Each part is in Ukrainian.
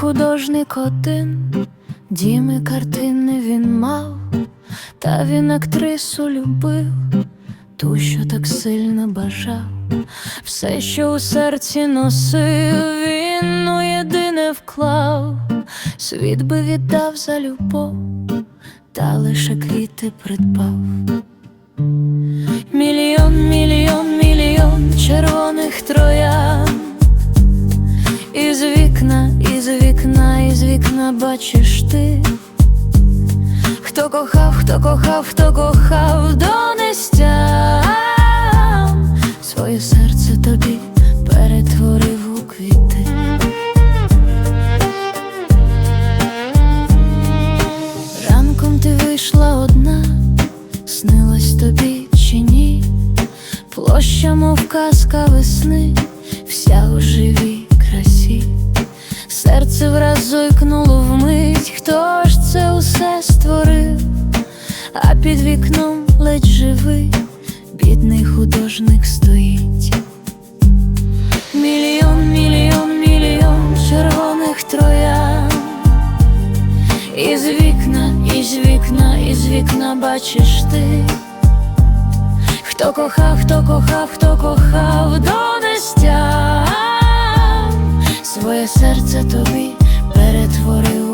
художник один, діми картини він мав, та він актрису любив, ту, що так сильно бажав, все, що у серці носив, він у єдине вклав, світ би віддав за любов, та лише квіти придбав. Мільйон, мільйон, мільйон червоних бачиш ти, хто кохав, хто кохав, хто кохав донестям, своє серце тобі перетворив у квіти. Ранком ти вийшла одна, снилась тобі чи ні? Площа, мов казка весни, вся у живій красі, серце враз під вікном ледь живий, бідний художник стоїть. Мільйон, мільйон, мільйон червоних троян. Із вікна, із вікна, із вікна бачиш ти. Хто кохав, хто кохав, хто кохав донестям своє серце тобі перетворив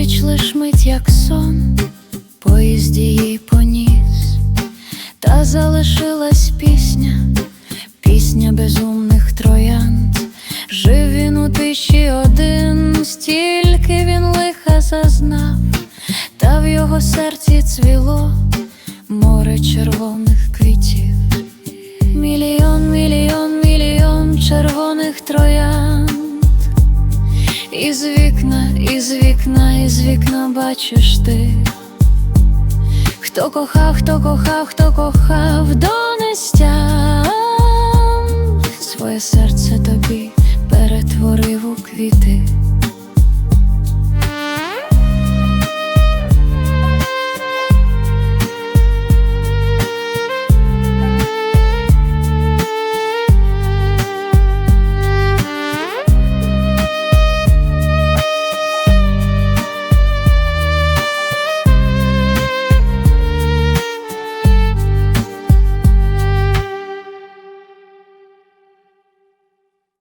Зустріч лиш мить, як сон, поїзд її поніс, та залишилась пісня, пісня безумних троянд. Жив він у тиші один, стільки він лиха зазнав, та в його серці цвіло море червоних квітів. Мільйон, мільйон, мільйон червоних троянд. Із вікна, ти з вікна, із вікна бачиш ти, хто кохав, хто кохав, хто кохав до нестям, своє серце тобі перетворив у квіти.